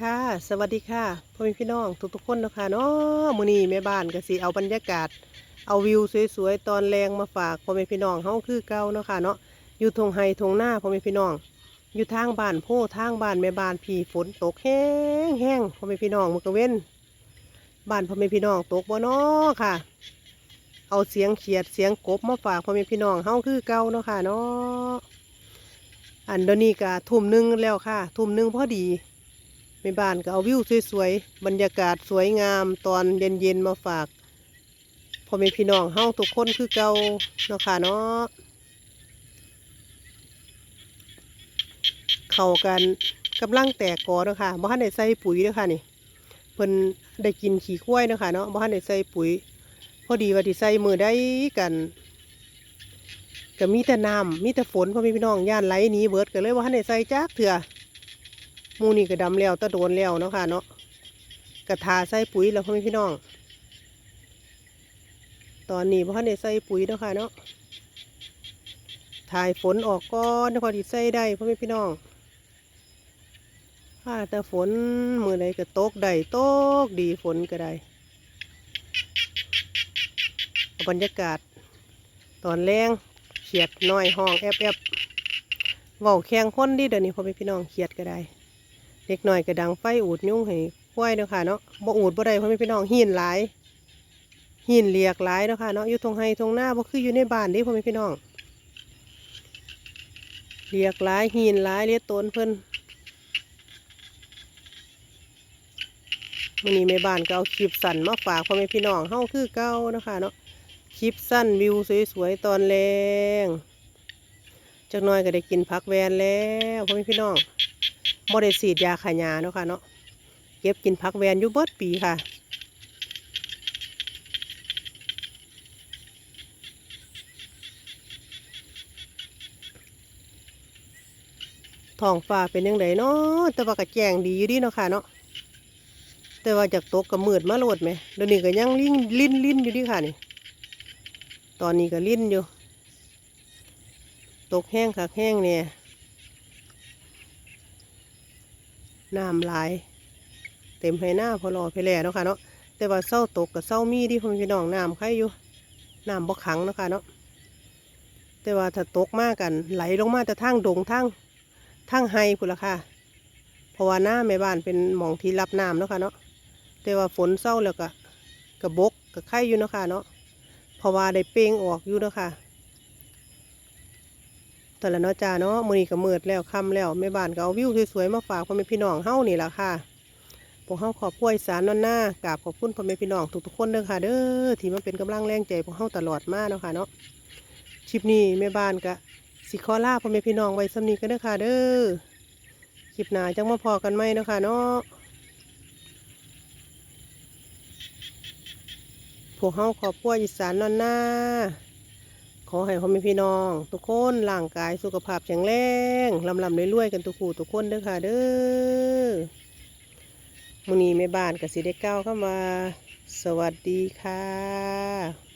ค่ะ สวัสดีค่ะพ่อแม่พี่น้องทุกๆคนนะคะเนาะมื้อนี้แม่บ้านก็สิเอาบรรยากาศ เอาวิวสวยๆตอนแรงมาฝากพ่อแม่พี่น้องเฮาคือเก่าเนาะค่ะเนาะอยู่ทงไฮทงหน้าพ่อแม่พี่น้อง อยู่ทางบ้านโพทางบ้านแม่บ้านพี่ฝนตกแห้งแห้งพ่อแม่พี่น้องมือกะเว้นบ้านพ่อแม่พี่น้องตกบ่เนาะค่ะ เอาเสียงเขียดเสียงกบมาฝากพ่อแม่พี่น้องเฮาคือเก่าเนาะค่ะเนาะอันเดี๋ยวนี้ก็ทุ่มหนึงแล้วค่ะ ทุ่มหนึงพอดี แม่บ้านก็เอาวิวสวยๆ บรรยากาศสวยงามตอนเย็นๆมาฝากพ่อแม่พี่น้องเฮาทุกคนคือเก่าเนาะค่ะเนาะเข้ากันกำลังแตกกอเนาะค่ะบ่ทันได้ใส่ปุ๋ยเนาะค่ะนี่เพิ่นได้กินขี้ควยเนาะค่ะเนาะบ่ทันได้ใส่ปุ๋ย พอดีว่าที่ใส่มือได้กันก็มีแต่น้ำมีแต่ฝนพ่อแม่พี่น้องย่านไหลหนีเบิดก็เลยว่าทันได้ใส่จักเถื่อ มูนี่ก็ดำแล้วตะโดนแล้วเนาะค่ะเนาะกระทาใส่ปุ๋ยแล้วพ่อแม่พี่น้อง ตอนนี้พ่อในได้ใส่ปุ๋ยเนาะค่ะเนาะถ่ายฝนออกก่อนพอดีใส่ได้พ่อแม่พี่น้องถ้าแต่ฝนมือใดก็ตกได้ตกดีฝนก็ได้บรรยากาศ ตอนแรงเขียดน้อยห้องแอบแอบเว้าแข่งคนดิเดี๋ยวนี้พ่อแม่พี่น้องเขียดก็ได้ เล็กน้อยก็ดังไฟอูดยุ่งให้ควายเนาะค่ะเนาะบ่อูดบ่ได้เพราะม่พี่น้องหินหลายหินเลียกหลายเนาะค่ะเนาะอยู่ตรงไฮตรงหน้าบ่คืออยู่ในบ้านเดิพ่อแม่พี่น้องเลียกหลายหินหลายเลียต้นเพิ่นมื้อนี้แม่บ้านก็เอาคลิปสั้นมาฝากพ่อแม่พี่น้องเฮาคือเก่านะค่ะเนาะคลิปสั้นวิวสวยๆตอนแรงจักน่อยก็ได้กินผักแวนแล้วพ่อแม่พี่น้อง บ่ได้ฉีดยาขายาเนาะค่ะเนาะเก็บกินผักแวนอยู่เบิดปีค่ะท้องฟ้าเป็นยังไงเนาะแต่ว่าก็แจงดีอยู่ดีเนาะค่ะเนาะแต่ว่าจากตกกับมืดมาโลดไหมเดี๋ยวนี้ก็ยังลิ้นลิ้นลิ้นอยู่ดีค่ะนี่ ตอนนี้ก็ลิ้นอยู่ ตกแห้งคักแห้งเนี่ย น้ำลาย เต็มให้หน้าพอรอไปแล้วเนาะค่ะเนาะแต่ว่าเศร้าตกกับเศร้ามีที่พ่อพี่น้องน้ำใครอยู่น้ำบ่ขังเนาะค่ะเนาะแต่ว่าถ้าตกมากกัน ไหลลงมาแต่ทางดงทางทางไฮพุ่นละค่ะเพราะว่าหน้าแม่บ้านเป็นหมองที่รับน้ำเนาะค่ะเนาะแต่ว่าฝนเศร้าแล้วก็กระบกกับไข่อยู่เนาะค่ะเนาะเพราะว่าได้เป้งออกอยู่เนาะค่ะ แต่ละเนาะจ้าเนาะมือนี้ก็มืดแล้วค่ำแล้วแม่บ้านก็เอาวิวสวยๆมาฝากพ่อแม่พี่น้องเฮ้านี่แหละค่ะพวกเฮาขอบควยสารนอนหน้ากราบขอบคุณพ่อแม่พี่น้องทุกๆคนเด้อค่ะ เด้อที่มาเป็นกำลังแรงใจพวกเฮาตลอดมาเนาะค่ะเนาะคลิปนี้แม่บ้านก็สิขอลาพ่อแม่พี่น้องไว้สำนีกันเด้อค่ะ เด้อคลิปหน้าจังมาพอกันไหมเนาะค่ะเนาะพวกเฮาขอบครัวอีสานนอนหน้า ขอให้พ่อแม่พี่น้อง ทุกคนร่างกายสุขภาพแข็งแรงลำลำรวยๆกันทุกคู่ทุกคนเด้อค่ะเด้อมื้อนี้แม่บ้านกับสิได้ก้าวเข้ามา สวัสดีค่ะ